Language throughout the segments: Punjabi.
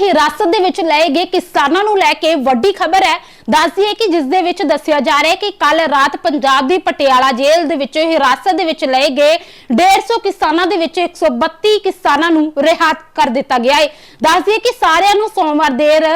ਹਿਰਾਸਤ ਦੇ ਵਿੱਚ ਲਏ ਗਏ ਕਿਸਾਨਾਂ ਨੂੰ ਲੈ ਕੇ ਵੱਡੀ ਖਬਰ ਹੈ ਦੱਸਦੀ ਕਿ ਜਿਸ ਦੇ ਵਿੱਚ ਦੱਸਿਆ ਜਾ ਰਿਹਾ ਹੈ ਕਿ ਕੱਲ ਰਾਤ ਪੰਜਾਬ ਦੀ ਪਟਿਆਲਾ ਜੇਲ੍ਹ ਦੇ ਵਿੱਚ ਹਿਰਾਸਤ ਦੇ ਵਿੱਚ ਲਏ ਗਏ 150 ਕਿਸਾਨਾਂ ਦੇ ਵਿੱਚ 132 ਕਿਸਾਨਾਂ ਨੂੰ ਰਿਹਾ ਕਰ ਦਿੱਤਾ ਗਿਆ ਹੈ। ਦੱਸਦੀ ਕਿ ਸਾਰਿਆਂ ਨੂੰ ਸੋਮਵਾਰ ਦੇਰ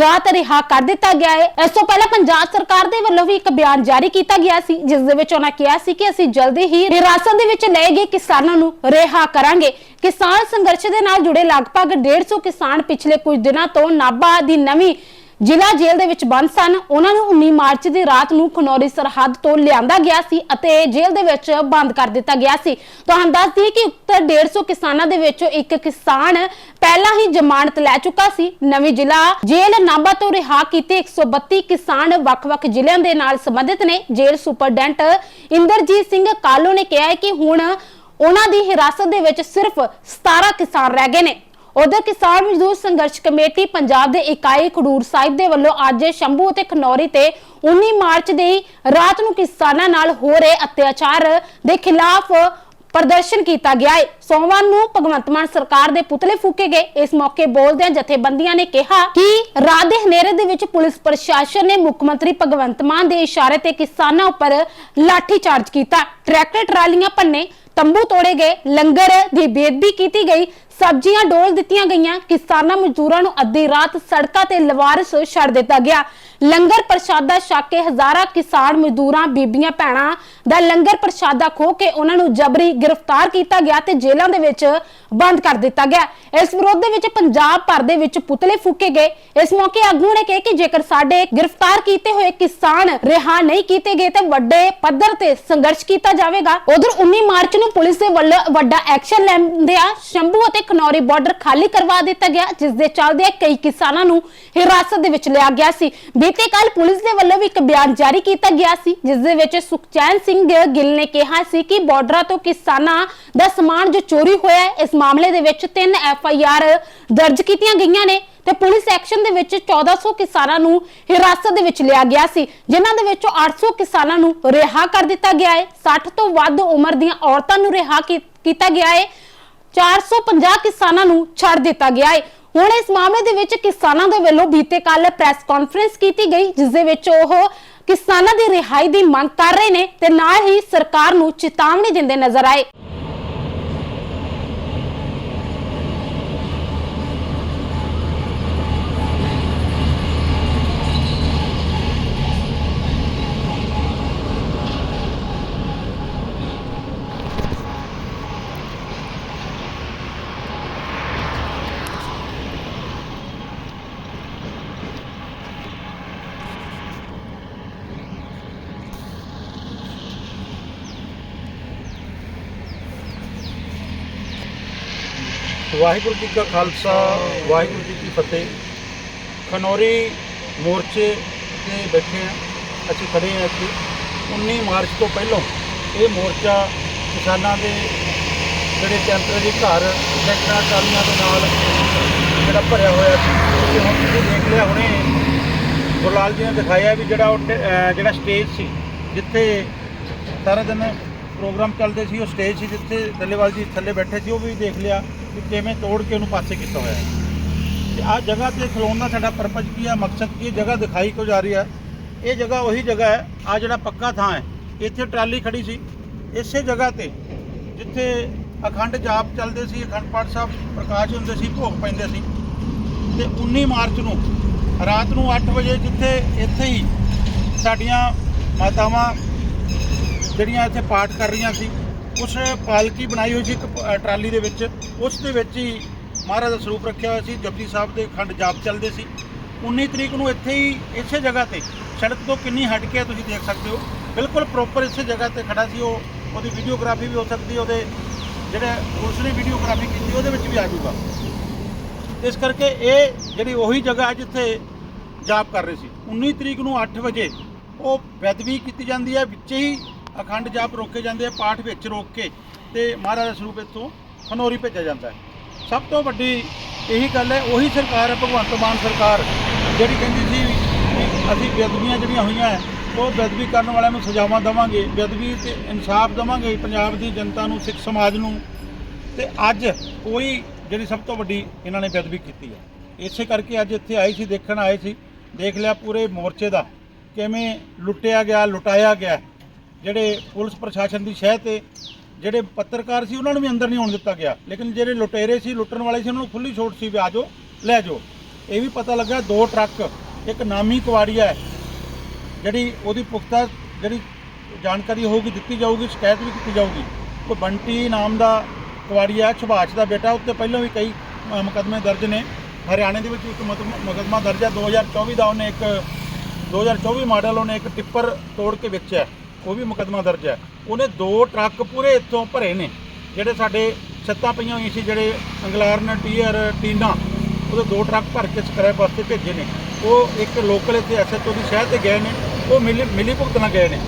ਰਾਤ ਰਿਹਾ ਕਰ ਦਿੱਤਾ ਗਿਆ ਹੈ। ਇਸ ਤੋਂ ਪਹਿਲਾਂ ਪੰਜਾਬ ਸਰਕਾਰ ਦੇ ਵੱਲੋਂ ਵੀ ਇੱਕ ਬਿਆਨ ਜਾਰੀ ਕੀਤਾ ਗਿਆ ਸੀ, ਜਿਸ ਦੇ ਵਿੱਚ ਉਹਨਾਂ ਕਿਹਾ ਸੀ ਕਿ ਅਸੀਂ ਜਲਦੀ ਹੀ ਹਿਰਾਸਤ ਦੇ ਵਿੱਚ ਲਏ ਗਏ ਕਿਸਾਨਾਂ ਨੂੰ ਰਿਹਾ ਕਰਾਂਗੇ। ਕਿਸਾਨ ਸੰਘਰਸ਼ ਦੇ ਨਾਲ ਜੁੜੇ ਲਗਭਗ 150 ਕਿਸਾਨ ਪਿਛਲੇ ਕੁਝ ਦਿਨਾਂ ਤੋਂ ਨਾਭਾ ਦੀ ਨਵੀਂ ਜ਼ਿਲ੍ਹਾ ਜੇਲ੍ਹ ਦੇ ਵਿੱਚ ਬੰਦ ਸਨ। ਉਹਨਾਂ ਨੂੰ 19 ਮਾਰਚ ਦੀ ਰਾਤ ਨੂੰ ਖਨੌਰੀ ਸਰਹੱਦ ਤੋਂ ਲਿਆਂਦਾ ਗਿਆ ਸੀ ਅਤੇ ਜੇਲ੍ਹ ਦੇ ਵਿੱਚ ਬੰਦ ਕਰ ਦਿੱਤਾ ਗਿਆ ਸੀ। ਤੁਹਾਨੂੰ ਦੱਸ ਦਈਏ ਕਿ ਉਕਤ 150 ਕਿਸਾਨਾਂ ਦੇ ਵਿੱਚੋਂ ਇੱਕ ਕਿਸਾਨ ਪਹਿਲਾਂ ਹੀ ਜ਼ਮਾਨਤ ਲੈ ਚੁੱਕਾ ਸੀ। ਨਵੀਂ ਜ਼ਿਲ੍ਹਾ ਜੇਲ੍ਹ ਨਾਭਾ ਤੋਂ ਰਿਹਾ ਕੀਤੇ 132 ਕਿਸਾਨ ਵੱਖ-ਵੱਖ ਜ਼ਿਲ੍ਹਿਆਂ ਦੇ ਨਾਲ ਸੰਬੰਧਿਤ ਨੇ। ਜੇਲ੍ਹ ਸੁਪਰਡੈਂਟ ਇੰਦਰਜੀਤ ਸਿੰਘ ਕਾਲੋ ਨੇ ਕਿਹਾ ਹੈ ਕਿ ਹੁਣ ਉਹਨਾਂ ਦੀ ਹਿਰਾਸਤ ਦੇ ਵਿੱਚ ਸਿਰਫ 17 ਕਿਸਾਨ ਰਹਿ ਗਏ ਨੇ। ਉਧਰ ਕਿਸਾਨ ਮਜ਼ਦੂਰ ਸੰਘਰਸ਼ ਕਮੇਟੀ ਪੰਜਾਬ ਦੇ ਇਕਾਈ ਖਡੂਰ ਸਾਹਿਬ ਦੇ ਵੱਲੋਂ ਅੱਜ ਸ਼ੰਭੂ ਅਤੇ ਖਨੌਰੀ ਤੇ 19 ਮਾਰਚ ਦੀ ਰਾਤ ਨੂੰ ਕਿਸਾਨਾਂ ਨਾਲ ਹੋ ਰਹੇ ਅਤਿਆਚਾਰ ਦੇ ਖਿਲਾਫ ਪ੍ਰਦਰਸ਼ਨ ਕੀਤਾ ਗਿਆ ਹੈ। ਸੋਮਵਾਰ ਨੂੰ ਭਗਵੰਤ ਮਾਨ ਸਰਕਾਰ ਦੇ ਪੁਤਲੇ ਫੂਕੇ ਗਏ। ਇਸ ਮੌਕੇ ਬੋਲਦਿਆਂ ਜਥੇਬੰਦੀਆਂ ਨੇ ਕਿਹਾ ਕਿ ਰਾਤ ਦੇ ਹਨੇਰੇ ਦੇ ਵਿੱਚ ਪੁਲਿਸ ਪ੍ਰਸ਼ਾਸਨ ਨੇ ਮੁੱਖ ਮੰਤਰੀ ਭਗਵੰਤ ਮਾਨ ਦੇ ਇਸ਼ਾਰੇ ਤੇ ਕਿਸਾਨਾਂ ਉੱਪਰ ਲਾਠੀ ਚਾਰਜ ਕੀਤਾ। ਟਰੈਕਟਰ, ਟਰਾਲੀਆਂ ਭੰਨੇ ਤੰਬੂ ਤੋੜੇ ਗਏ। ਲੰਗਰ ਦੀ ਬੇਦਬੀ ਕੀਤੀ ਗਈ। ਸਬਜ਼ੀਆਂ ਡੋਲ ਦਿੱਤੀਆਂ ਗਈਆਂ। ਕਿਸਾਨਾਂ ਮਜ਼ਦੂਰਾਂ ਨੂੰ ਅੱਧੀ ਰਾਤ ਸੜਕਾਂ ਤੇ ਲਵਾਰਸ ਛੱਡ ਦਿੱਤਾ ਗਿਆ। ਲੰਗਰ ਪ੍ਰਸ਼ਾਦਾ ਛਕ ਕੇ ਹਜ਼ਾਰਾਂ ਕਿਸਾਨ ਮਜ਼ਦੂਰਾਂ, ਬੀਬੀਆਂ, ਭੈਣਾਂ ਦਾ ਲੰਗਰ ਪ੍ਰਸ਼ਾਦਾ ਖੋ ਕੇ ਉਹਨਾਂ ਨੂੰ ਜਬਰੀ ਗ੍ਰਿਫਤਾਰ ਕੀਤਾ ਗਿਆ ਤੇ ਜੇਲ੍ਹਾਂ ਦੇ ਵਿੱਚ ਬੰਦ ਕਰ ਦਿੱਤਾ ਗਿਆ। ਇਸ ਵਿਰੋਧ ਦੇ ਵਿੱਚ ਪੰਜਾਬ ਭਰ ਦੇ ਵਿੱਚ ਪੁਤਲੇ ਫੂਕੇ ਗਏ। ਇਸ ਮੌਕੇ ਆਗੂ ਨੇ ਕਿਹਾ ਕਿ ਜੇਕਰ ਸਾਡੇ ਗ੍ਰਿਫਤਾਰ ਕੀਤੇ ਹੋਏ ਕਿਸਾਨ ਰਿਹਾ ਨਹੀਂ ਕੀਤੇ ਗਏ ਤੇ ਵੱਡੇ ਪੱਧਰ ਤੇ ਸੰਘਰਸ਼ ਕੀਤਾ ਜਾਵੇਗਾ। ਉਧਰ 19 ਮਾਰਚ ਨੂੰ ਪੁਲਿਸ ਦੇ ਵੱਲੋਂ ਵੱਡਾ ਐਕਸ਼ਨ ਲੈਂਦਿਆਂ ਸ਼ੰਭੂ ਅਤੇ ਖਨੌਰੀ ਬਾਰਡਰ ਖਾਲੀ ਕਰਵਾ ਦਿੱਤਾ ਗਿਆ ਜਿਸ ਦੇ ਚੱਲਦੇ ਕਈ ਕਿਸਾਨਾਂ ਨੂੰ ਹਿਰਾਸਤ ਦੇ ਵਿੱਚ ਲਿਆ ਗਿਆ ਸੀ। ਬੀਤੇ ਕੱਲ ਪੁਲਿਸ ਦੇ ਵੱਲੋਂ ਵੀ ਇੱਕ ਬਿਆਨ ਜਾਰੀ ਕੀਤਾ ਗਿਆ ਸੀ ਜਿਸ ਦੇ ਵਿੱਚ ਸੁਖਚੈਨ ਸਿੰਘ ਗਿੱਲ ਨੇ ਕਿਹਾ ਸੀ ਕਿ ਬਾਰਡਰਾਂ ਤੋਂ ਕਿਸਾਨਾਂ ਦਾ ਸਮਾਨ ਜੋ ਚੋਰੀ ਹੋਇਆ ਹੈ, ਇਸ ਮਾਮਲੇ ਦੇ ਵਿੱਚ ਤਿੰਨ ਐਫ ਆਈ ਆਰ ਦਰਜ ਕੀਤੀਆਂ ਗਈਆਂ ਨੇ ਤੇ ਪੁਲਿਸ ਐਕਸ਼ਨ ਦੇ ਵਿੱਚ 1400 ਕਿਸਾਨਾਂ ਨੂੰ ਹਿਰਾਸਤ ਦੇ ਵਿੱਚ ਲਿਆ ਗਿਆ ਸੀ, ਜਿਨ੍ਹਾਂ ਦੇ ਵਿੱਚੋਂ 800 ਕਿਸਾਨਾਂ ਨੂੰ ਰਿਹਾ ਕਰ ਦਿੱਤਾ ਗਿਆ ਹੈ। 60 ਤੋਂ ਵੱਧ ਉਮਰ ਦੀਆਂ ਔਰਤਾਂ ਨੂੰ ਰਿਹਾ ਕੀਤਾ ਗਿਆ ਹੈ। 450 ਕਿਸਾਨਾਂ ਨੂੰ ਛੱਡ ਦਿੱਤਾ ਗਿਆ ਹੈ ਹੁਣ ਇਸ ਮਾਮਲੇ ਦੇ ਵਿੱਚ ਕਿਸਾਨਾਂ ਦੇ ਵੱਲੋਂ ਬੀਤੇ ਕੱਲ ਪ੍ਰੈਸ ਕਾਨਫਰੰਸ ਕੀਤੀ ਗਈ, ਜਿਸ ਦੇ ਵਿੱਚ ਉਹ ਕਿਸਾਨਾਂ ਦੀ ਰਿਹਾਈ ਦੀ ਮੰਗ ਕਰ ਰਹੇ ਨੇ ਤੇ ਨਾਲ ਹੀ ਸਰਕਾਰ ਨੂੰ ਚੇਤਾਵਨੀ ਦਿੰਦੇ ਨਜ਼ਰ ਆਏ। ਵਾਹਿਗੁਰੂ ਜੀ ਕਾ ਖਾਲਸਾ, ਵਾਹਿਗੁਰੂ ਜੀ ਕੀ ਫਤਿਹ। ਖਨੌਰੀ ਮੋਰਚੇ ਤੇ ਬੈਠੇ ਆ ਅਸੀਂ ਖੜੇ ਆ ਇੱਥੇ। 19 ਮਾਰਚ ਤੋਂ ਪਹਿਲਾਂ ਇਹ ਮੋਰਚਾ ਕਿਸਾਨਾਂ ਦੇ ਜਿਹੜੇ ਟੈਂਪਰੇਰੀ ਘਰ, ਟਰੈਕਟਰਾਂ, ਟਰਾਲੀਆਂ ਦੇ ਨਾਲ ਜਿਹੜਾ ਭਰਿਆ ਹੋਇਆ ਸੀ ਤੇ ਹੁਣ ਤੁਸੀਂ ਦੇਖ ਲਿਆ ਹੁਣੇ, ਗੁਰਲਾਲ ਜੀ ਨੇ ਦਿਖਾਇਆ ਵੀ ਜਿਹੜਾ ਉਹ ਟ- ਜਿਹੜਾ ਸਟੇਜ ਸੀ, ਜਿੱਥੇ ਸਾਰਾ ਦਿਨ ਪ੍ਰੋਗਰਾਮ ਚੱਲਦੇ ਸੀ, ਉਹ ਸਟੇਜ ਸੀ ਜਿੱਥੇ ਡੱਲੇਵਾਲ ਜੀ ਥੱਲੇ ਬੈਠੇ ਸੀ, ਉਹ ਵੀ ਦੇਖ ਲਿਆ। ਕਿ ਕਿਵੇਂ ਤੋੜ ਕੇ ਉਹਨੂੰ ਪਾਸੇ ਕੀਤਾ ਹੋਇਆ ਹੈ। ਤੇ ਆਹ ਜਗ੍ਹਾ ਤੇ ਖਲੋਣ ਦਾ ਸਾਡਾ ਪਰਪਸ ਕੀ ਹੈ, ਮਕਸਦ ਕੀ ਹੈ? ਜਗ੍ਹਾ ਦਿਖਾਈ ਕਿਉਂ ਜਾ ਰਹੀ ਹੈ? ਇਹ ਜਗ੍ਹਾ ਉਹੀ ਜਗ੍ਹਾ ਹੈ ਆ ਜਿਹੜਾ ਪੱਕਾ ਥਾਂ ਹੈ, ਇੱਥੇ ਟਰਾਲੀ ਖੜੀ ਸੀ। ਇਸੇ ਜਗ੍ਹਾ ਤੇ ਜਿੱਥੇ ਅਖੰਡ ਜਾਪ ਚੱਲਦੇ ਸੀ, ਅਖੰਡ ਪਾਠ ਸਾਹਿਬ ਪ੍ਰਕਾਸ਼ ਹੁੰਦੇ ਸੀ, ਭੋਗ ਪੈਂਦੇ ਸੀ। ਤੇ 19 ਮਾਰਚ ਨੂੰ, ਰਾਤ ਨੂੰ 8 ਵਜੇ ਜਿੱਥੇ ਇੱਥੇ ਹੀ ਸਾਡੀਆਂ ਮਾਤਾਵਾਂ ਜਿਹੜੀਆਂ ਇੱਥੇ ਪਾਠ ਕਰ ਰਹੀਆਂ ਸੀ ਉਸ ਪਾਲਕੀ ਬਣਾਈ ਹੋਈ ਸੀ ਇੱਕ ਪ- ਟਰਾਲੀ ਦੇ ਵਿੱਚ। ਉਸ ਦੇ ਵਿੱਚ ਹੀ ਮਹਾਰਾਜ ਦਾ ਸਰੂਪ ਰੱਖਿਆ ਹੋਇਆ ਸੀ। ਜਪਜੀ ਸਾਹਿਬ ਦੇ ਖੰਡ ਜਾਪ ਚੱਲਦੇ ਸੀ। 19 ਤਰੀਕ ਨੂੰ ਇੱਥੇ ਹੀ ਇਸੇ ਜਗ੍ਹਾ ਤੇ ਸੜਕ ਤੋਂ ਕਿੰਨੀ ਹਟ ਕੇ ਹੈ ਤੁਸੀਂ ਦੇਖ ਸਕਦੇ ਹੋ। ਬਿਲਕੁਲ ਪ੍ਰੋਪਰ ਇਸੇ ਜਗ੍ਹਾ ਤੇ ਖੜਾ ਸੀ ਉਹ। ਉਹਦੀ ਵੀਡੀਓਗ੍ਰਾਫੀ ਵੀ ਹੋ ਸਕਦੀ, ਉਹਦੇ ਜਿਹੜੇ ਪੁਲਿਸ ਨੇ ਵੀਡੀਓਗ੍ਰਾਫੀ ਕੀਤੀ, ਉਹਦੇ ਵਿੱਚ ਵੀ ਆ ਜਾਊਗਾ। ਇਸ ਕਰਕੇ ਇਹ ਜਿਹੜੀ ਉਹੀ ਜਗ੍ਹਾ ਹੈ ਜਿੱਥੇ ਜਾਪ ਕਰ ਰਹੇ ਸੀ। 19 ਤਰੀਕ ਨੂੰ 8 ਵਜੇ ਉਹ ਬੇਦਬੀ ਕੀਤੀ ਜਾਂਦੀ ਹੈ। ਵਿੱਚ ਹੀ ਅਖੰਡ ਜਾਪ ਰੋਕੇ ਜਾਂਦੇ ਆ ਪਾਠ ਵਿੱਚ ਰੋਕ ਕੇ ਤੇ ਮਹਾਰਾਜ ਦਾ ਸਰੂਪ ਇੱਥੋਂ ਖਨੌਰੀ ਭੇਜਿਆ ਜਾਂਦਾ ਹੈ। ਸਭ ਤੋਂ ਵੱਡੀ ਇਹੀ ਗੱਲ ਹੈ ਉਹੀ ਸਰਕਾਰ ਹੈ ਭਗਵੰਤ ਮਾਨ ਸਰਕਾਰ ਜਿਹੜੀ ਕਹਿੰਦੀ ਸੀ ਕਿ ਅਸੀਂ ਬੇਅਦਬੀਆਂ ਜਿਹੜੀਆਂ ਹੋਈਆਂ ਹੈ, ਉਹ ਬੇਅਦਬੀ ਕਰਨ ਵਾਲਿਆਂ ਨੂੰ ਸਜ਼ਾਵਾਂ ਦੇਵਾਂਗੇ ਬੇਅਦਬੀ ਤੇ ਇਨਸਾਫ ਦੇਵਾਂਗੇ ਪੰਜਾਬ ਦੀ ਜਨਤਾ ਨੂੰ ਸਿੱਖ ਸਮਾਜ ਨੂੰ। ਤੇ ਅੱਜ ਕੋਈ ਜਿਹੜੀ ਸਭ ਤੋਂ ਵੱਡੀ ਇਹਨਾਂ ਨੇ ਬੇਅਦਬੀ ਕੀਤੀ ਹੈ। ਇਸੇ ਕਰਕੇ ਅੱਜ ਇੱਥੇ ਆਏ ਸੀ ਦੇਖਣ ਆਏ ਸੀ ਦੇਖ ਲਿਆ ਪੂਰੇ ਮੋਰਚੇ ਦਾ ਕਿਵੇਂ ਲੁੱਟਿਆ ਗਿਆ ਲੁਟਾਇਆ ਗਿਆ। ਜਿਹੜੇ ਪੁਲਿਸ ਪ੍ਰਸ਼ਾਸਨ ਦੀ ਸ਼ਹਿ ਤੇ ਜਿਹੜੇ ਪੱਤਰਕਾਰ ਸੀ ਉਹਨਾਂ ਨੂੰ ਵੀ ਅੰਦਰ ਨਹੀਂ ਆਉਣ ਦਿੱਤਾ ਗਿਆ। ਲੇਕਿਨ ਜਿਹੜੇ ਲੁਟੇਰੇ ਸੀ ਲੁੱਟਣ ਵਾਲੇ ਸੀ ਉਹਨਾਂ ਨੂੰ ਖੁੱਲੀ ਛੋਟ ਸੀ ਵੀ ਆ ਜਾਓ ਲੈ ਜਾਓ। ਇਹ ਵੀ ਪਤਾ ਲੱਗਾ ਦੋ ਟਰੱਕ ਇੱਕ ਨਾਮੀ ਕੁਆੜੀਆ ਹੈ ਜਿਹੜੀ ਉਹਦੀ ਪੁਖਤਾ ਜਿਹੜੀ ਜਾਣਕਾਰੀ ਹੋਊਗੀ ਦਿੱਤੀ ਜਾਊਗੀ ਸ਼ਿਕਾਇਤ ਵੀ ਕੀਤੀ ਜਾਊਗੀ। ਕੋਈ ਬੰਟੀ ਨਾਮ ਦਾ ਕੁਆੜੀਆ ਸੁਭਾਸ਼ ਦਾ ਬੇਟਾ ਉੱਤੇ ਪਹਿਲਾਂ ਵੀ ਕਈ ਅ, ਮੁਕੱਦਮੇ ਦਰਜ ਨੇ। ਹਰਿਆਣੇ ਦੇ ਵਿੱਚ ਇੱਕ ਮੁਕੱਦਮਾ ਮੁਕੱਦਮਾ ਦਰਜ ਹੈ 2024 ਦਾ ਉਹਨੇ ਇੱਕ 2024 ਮਾਡਲ ਉਹਨੇ ਇੱਕ ਟਿੱਪਰ ਤੋੜ ਕੇ ਵੇਚਿਆ। ਉਹ ਵੀ ਮੁਕੱਦਮਾ ਦਰਜ ਹੈ। ਉਹਨੇ ਦੋ ਟਰੱਕ ਪੂਰੇ ਇੱਥੋਂ ਭਰੇ ਨੇ, ਜਿਹੜੇ ਸਾਡੇ ਛੱਤਾਂ ਪਈਆਂ ਹੋਈਆਂ ਸੀ, ਜਿਹੜੇ ਅੰਗਲਾਰਨ ਟੀਅਰ, ਟੀਨਾ, ਉਹਦੇ ਦੋ ਟਰੱਕ ਭਰ ਕੇ ਸਕ੍ਰੈਪ ਵਾਸਤੇ ਭੇਜੇ ਨੇ। ਉਹ ਇੱਕ ਲੋਕਲ ਇੱਥੇ ਐਸਐਚਓ ਦੀ ਸ਼ਹਿਰ ਤੇ ਗਏ ਨੇ, ਉਹ ਮਿਲੀ ਮਿਲੀ ਭੁਗਤਣਾ ਗਏ ਨੇ।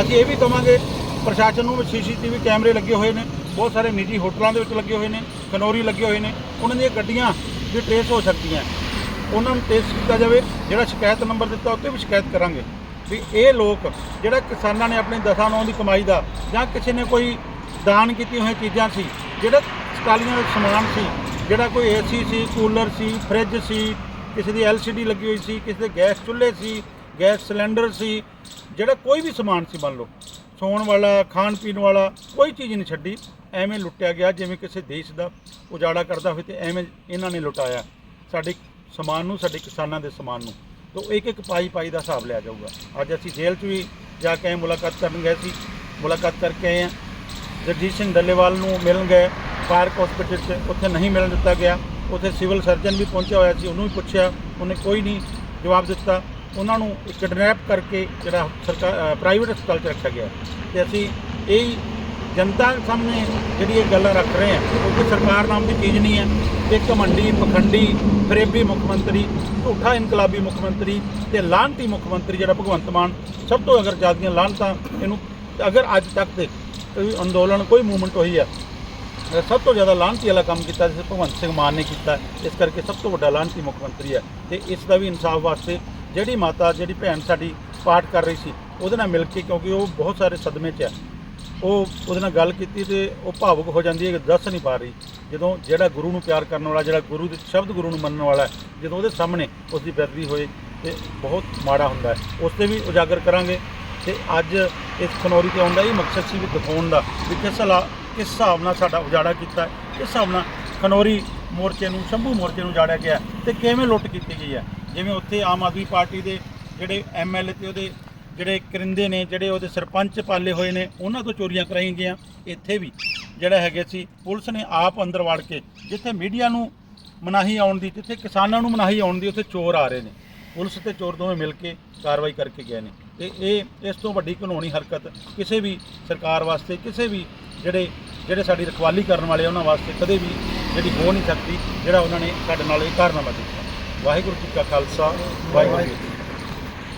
ਅਸੀਂ ਇਹ ਵੀ ਕਵਾਂਗੇ, ਪ੍ਰਸ਼ਾਸਨ ਨੂੰ ਸੀਸੀਟੀਵੀ ਕੈਮਰੇ ਲੱਗੇ ਹੋਏ ਨੇ, ਬਹੁਤ ਸਾਰੇ ਨਿੱਜੀ ਹੋਟਲਾਂ ਦੇ ਵਿੱਚ ਲੱਗੇ ਹੋਏ ਨੇ ਖਨੌਰੀ ਲੱਗੇ ਹੋਏ ਨੇ। ਉਹਨਾਂ ਦੀਆਂ ਗੱਡੀਆਂ ਵੀ ਟ੍ਰੇਸ ਹੋ ਸਕਦੀਆਂ। ਉਹਨਾਂ ਨੂੰ ਟ੍ਰੇਸ ਕੀਤਾ ਜਾਵੇ, ਜਿਹੜਾ ਸ਼ਿਕਾਇਤ ਨੰਬਰ ਦਿੱਤਾ, ਉੱਤੇ ਵੀ ਸ਼ਿਕਾਇਤ ਕਰਾਂਗੇ। ਵੀ ਇਹ ਲੋਕ ਜਿਹੜਾ ਕਿਸਾਨਾਂ ਨੇ ਆਪਣੀ ਦਸਾਂ ਨੌਂ ਦੀ ਕਮਾਈ ਦਾ ਜਾਂ ਕਿਸੇ ਨੇ ਕੋਈ ਦਾਨ ਕੀਤੀ ਹੋਈ ਚੀਜ਼ਾਂ ਸੀ, ਜਿਹੜਾ ਸਟਾਲੀਆਂ ਦਾ ਸਮਾਨ ਸੀ, ਜਿਹੜਾ ਕੋਈ ਏਸੀ ਸੀ, ਕੂਲਰ ਸੀ, ਫ੍ਰਿਜ ਸੀ, ਕਿਸੇ ਦੀ ਐਲਸੀਡੀ ਲੱਗੀ ਹੋਈ ਸੀ, ਕਿਸੇ ਦੇ ਗੈਸ ਚੁੱਲ੍ਹੇ ਸੀ, ਗੈਸ ਸਿਲੰਡਰ ਸੀ, ਜਿਹੜਾ ਕੋਈ ਵੀ ਸਮਾਨ ਸੀ ਮੰਨ ਲਓ, ਸੌਣ ਵਾਲਾ, ਖਾਣ ਪੀਣ ਵਾਲਾ, ਕੋਈ ਚੀਜ਼ ਨਹੀਂ ਛੱਡੀ, ਐਵੇਂ ਲੁੱਟਿਆ ਗਿਆ, ਜਿਵੇਂ ਕਿਸੇ ਦੇਸ਼ ਦਾ ਉਜਾੜਾ ਕਰਦਾ ਹੋਵੇ ਤੇ ਐਵੇਂ ਇਹਨਾਂ ਨੇ ਲੁਟਾਇਆ। ਸਾਡੇ ਸਮਾਨ ਨੂੰ, ਸਾਡੇ ਕਿਸਾਨਾਂ ਦੇ ਸਮਾਨ ਨੂੰ। ਤਾਂ ਇੱਕ ਇੱਕ ਪਾਈ ਪਾਈ ਦਾ ਹਿਸਾਬ ਲਿਆ ਜਾਊਗਾ। ਅੱਜ ਅਸੀਂ ਜੇਲ੍ਹ 'ਚ ਵੀ ਜਾ ਕੇ ਆਏ, ਮੁਲਾਕਾਤ ਕਰਨ ਗਏ ਸੀ। ਮੁਲਾਕਾਤ ਕਰਕੇ ਆਏ ਹਾਂ। ਜਗਜੀਤ ਸਿੰਘ ਡੱਲੇਵਾਲ ਨੂੰ ਮਿਲਣ ਗਏ। ਪਾਰਕ ਹਸਪੀਟਲ 'ਚ ਉੱਥੇ ਨਹੀਂ ਮਿਲਣ ਦਿੱਤਾ ਗਿਆ। ਉੱਥੇ ਸਿਵਲ ਸਰਜਨ ਵੀ ਪਹੁੰਚਿਆ ਹੋਇਆ ਸੀ, ਉਹਨੂੰ ਵੀ ਪੁੱਛਿਆ। ਉਹਨੇ ਕੋਈ ਨਹੀਂ ਜਵਾਬ ਦਿੱਤਾ। ਉਹਨਾਂ ਨੂੰ ਕਿਡਨੈਪ ਕਰਕੇ ਜਿਹੜਾ ਸਰਕਾਰ ਪ੍ਰਾਈਵੇਟ ਹਸਪਤਾਲ 'ਚ ਰੱਖਿਆ ਗਿਆ। ਤੇ ਅਸੀਂ ਇਹ ਜਨਤਾ ਸਾਹਮਣੇ ਜਿਹੜੀ ਇਹ ਗੱਲ ਰੱਖ ਰਹੇ ਹਾਂ ਕਿਉਂਕਿ ਸਰਕਾਰ ਨਾਮ ਦੀ ਚੀਜ਼ ਨਹੀਂ ਹੈ। ਇੱਕ ਘਮੰਡੀ ਪਖੰਡੀ ਫਰੇਬੀ ਮੁੱਖ ਮੰਤਰੀ, ਝੂਠਾ ਇਨਕਲਾਬੀ ਮੁੱਖ ਮੰਤਰੀ ਤੇ ਲਾਹਨਤੀ ਮੁੱਖ ਮੰਤਰੀ ਜਿਹੜਾ ਭਗਵੰਤ ਮਾਨ, ਸਭ ਤੋਂ ਅਗਰ ਜ਼ਿਆਦੀਆਂ ਲਾਹਨਤਾਂ ਇਹਨੂੰ, ਅਗਰ ਅੱਜ ਤੱਕ ਦੇ ਕੋਈ ਅੰਦੋਲਨ, ਕੋਈ ਮੂਵਮੈਂਟ ਹੋਈ ਹੈ ਸਭ ਤੋਂ ਜ਼ਿਆਦਾ ਲਾਹਨਤੀ ਵਾਲਾ ਕੰਮ ਕੀਤਾ ਜਿਸ ਭਗਵੰਤ ਸਿੰਘ ਮਾਨ ਨੇ ਕੀਤਾ, ਇਸ ਕਰਕੇ ਸਭ ਤੋਂ ਵੱਡਾ ਲਾਹਨਤੀ ਮੁੱਖ ਮੰਤਰੀ ਹੈ ਤੇ ਇਸ ਦਾ ਵੀ ਇਨਸਾਫ ਵਾਸਤੇ ਜਿਹੜੀ ਮਾਤਾ, ਜਿਹੜੀ ਭੈਣ ਸਾਡੀ ਪਾਠ ਕਰ ਰਹੀ ਸੀ, ਉਹਦੇ ਨਾਲ ਮਿਲ ਕੇ, ਕਿਉਂਕਿ ਉਹ ਬਹੁਤ ਸਾਰੇ ਸਦਮੇ 'ਚ ਹੈ ਉਹ ਉਹਦੇ ਨਾਲ ਗੱਲ ਕੀਤੀ ਤੇ ਉਹ ਭਾਵੁਕ ਹੋ ਜਾਂਦੀ ਹੈ ਕਿ ਦੱਸ ਨਹੀਂ ਪਾ ਰਹੀ। ਜਦੋਂ ਜਿਹੜਾ ਗੁਰੂ ਨੂੰ ਪਿਆਰ ਕਰਨ ਵਾਲਾ, ਜਿਹੜਾ ਗੁਰੂ ਦੇ, ਸ਼ਬਦ ਗੁਰੂ ਨੂੰ ਮੰਨਣ ਵਾਲਾ ਜਦੋਂ ਉਹਦੇ ਸਾਹਮਣੇ ਉਸ ਦੀ ਬੇਅਦਬੀ ਹੋਏ ਤੇ ਬਹੁਤ ਮਾੜਾ ਹੁੰਦਾ ਹੈ। ਉਸ ਤੇ ਵੀ ਉਜਾਗਰ ਕਰਾਂਗੇ ਤੇ ਅੱਜ ਇਸ ਖਨੌਰੀ ਤੇ ਆਉਣ ਦਾ ਇਹ ਮਕਸਦ ਸੀ ਵੀ ਦਿਖਾਉਣ ਦਾ ਵੀ ਕਿਸ ਕਿਸ ਹਿਸਾਬ ਨਾਲ ਸਾਡਾ ਉਜਾੜਾ ਕੀਤਾ ਕਿਸ ਹਿਸਾਬ ਨਾਲ ਖਨੌਰੀ ਮੋਰਚੇ ਨੂੰ, ਸ਼ੰਭੂ ਮੋਰਚੇ ਨੂੰ ਉਜਾੜਿਆ ਗਿਆ ਹੈ ਤੇ ਕਿਵੇਂ ਲੁੱਟ ਕੀਤੀ ਗਈ ਹੈ। ਜਿਵੇਂ ਉੱਥੇ ਆਮ ਆਦਮੀ ਪਾਰਟੀ ਦੇ ਜਿਹੜੇ ਐਮਐਲਏ ਤੇ ਉਹਦੇ ਜਿਹੜੇ ਕਰਿੰਦੇ ਨੇ, ਜਿਹੜੇ ਉਹਦੇ ਸਰਪੰਚ ਪਾਲੇ ਹੋਏ ਨੇ, ਉਹਨਾਂ ਤੋਂ ਚੋਰੀਆਂ ਕਰਾਈਆਂ ਗਈਆਂ। ਇੱਥੇ ਵੀ ਜਿਹੜਾ ਹੈਗੇ ਸੀ, ਪੁਲਿਸ ਨੇ ਆਪ ਅੰਦਰ ਵੜ ਕੇ ਜਿੱਥੇ ਮੀਡੀਆ ਨੂੰ ਮਨਾਹੀ ਆਉਣ ਦੀ, ਜਿੱਥੇ ਕਿਸਾਨਾਂ ਨੂੰ ਮਨਾਹੀ ਆਉਣ ਦੀ, ਉੱਥੇ ਚੋਰ ਆ ਰਹੇ ਨੇ। ਪੁਲਿਸ ਤੇ ਚੋਰ ਦੋਵੇਂ ਮਿਲ ਕੇ ਕਾਰਵਾਈ ਕਰਕੇ ਗਏ ਨੇ। ਤੇ ਇਹ, ਇਸ ਤੋਂ ਵੱਡੀ ਕਾਨੂੰਨੀ ਹਰਕਤ ਕਿਸੇ ਵੀ ਸਰਕਾਰ ਵਾਸਤੇ, ਕਿਸੇ ਵੀ ਜਿਹੜੇ ਜਿਹੜੇ ਸਾਡੀ ਰਖਵਾਲੀ ਕਰਨ ਵਾਲੇ ਉਹਨਾਂ ਵਾਸਤੇ ਕਦੇ ਵੀ ਜਿਹੜੀ ਹੋ ਨਹੀਂ ਸਕਦੀ, ਜਿਹੜਾ ਉਹਨਾਂ ਨੇ ਸਾਡੇ ਨਾਲ ਇਹ ਕਾਰਨਾਮਾ ਕੀਤਾ। ਵਾਹਿਗੁਰੂ ਜੀ ਕਾ ਖਾਲਸਾ, ਵਾਹਿਗੁਰੂ ਜੀ